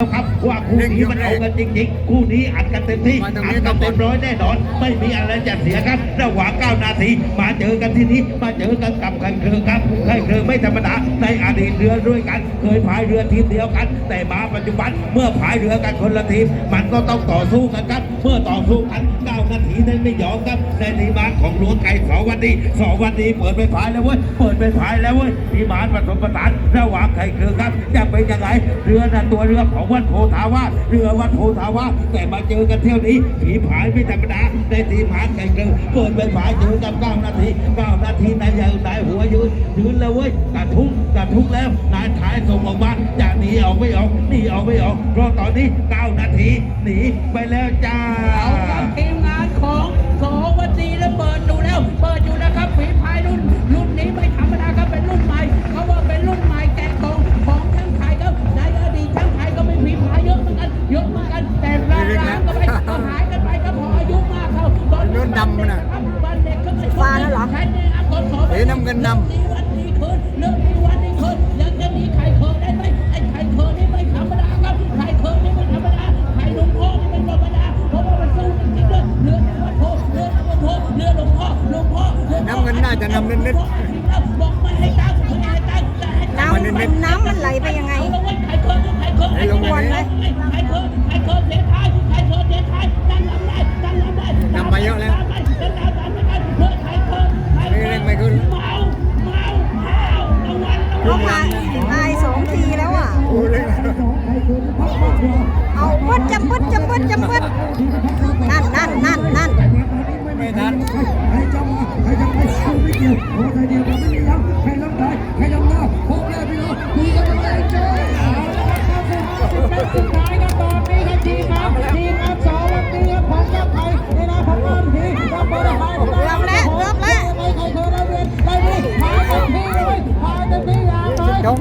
ครับว่าคู่นี้มันเอากันจริงๆ คู่นี้อัดกันเต็มที่อัดกันเต็มร้อยแน่นอน ไม่มีอะไรจะเสียครับระหว่าง9นาทีมาเจอกันที่นี้มาเจอกันกับไข่เคืองครับไข่เคืองไม่ธรรมดาในอดีตเรือด้วยกัน เคยพายเรือทีมเดียวกัน แต่มาปัจจุบันเมื่อพายเรือกันคนละทีมมันก็ต้องต่อสู้กันครับเมื่อต่อสู้กัน9นาทีนั้นไม่ยอมครับในทีมานของหลวงไก่สองวันดีสองวันดีเปิดไปพายแล้วเว้ยเปิดไปพายแล้วเว้ยทีมานผสมผสานระหว่างไข่เคืองครับจะเป็นยังไงเรือนั้นตัวเรือของวัดโพธาวาสเรือวัดโพธาวาสแต่มาเจอกันเที่ยวนี้ผีผายไม่ธรรมดาในทีมานไข่เคืองเปิดไปผายเจอกัน9นาทีเก้านาทีนายใหญ่นายหัวยืนยืนแล้วเว้ยกระทุกกระทุกแล้วนายถ่ายส่งออกมาจะหนีออกไม่ออกหนีออกไม่ออกเพราะตอนนี้เก้านาทีหนีไปแล้วจ้า เยอะเหมือนกันเยอะเหมือนกันแต่ลาล้างก็ไปก็หายกันไปครับพออายุมากเขาตอนรุ่นดำมันน่ะครับวันเด็กก็ไม่ฟ้าแล้วเหรอใช้ในอัพคนสอเฮ้ยน้ำเงินดำนี้วันนี้คืนเรื่องนี้วันนี้คืนยังจะมีใครเคยได้ไหมไอ้ใครเคยนี่ไม่ธรรมดาครับใครเคยนี่ไม่ธรรมดาใครลุงพ่อนี่ไม่ธรรมดาเพราะว่ามันสู้จริงๆด้วยเรือวัดโพเรือวัดโพเรือหลวงพ่อหลวงพ่อหลวงพ่อน้ำเงินน่าจะนำนิดบอกไม่ให้ตั้งไม่ให้ตั้งแต่ให้ตั้งน้ำมันน้ำมันไหลไปยังไง เขาวังพาตายสองทีแล้วอะ เอาปึ๊ดจะปึ๊ดจะปึ๊ดจะปึ๊ดนั่นนั่นนั่นนั่นไม่ทัน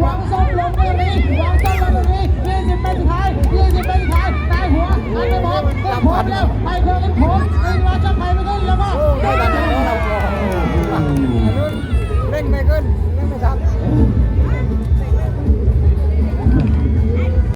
วางซ้อมลงไปตรงนี้วางซ้อมลงตรงนี้ยี่สิบเป็นสุดท้ายยี่สิบเป็นสุดท้ายตายหัวตายนี้หมดก็หมดแล้วไปเพื่อนผมเองมาจะไปไม่ขึ้นแล้วก็ได้ตามที่เราบอกเล่งไม่ขึ้นเร่งไม่ทัน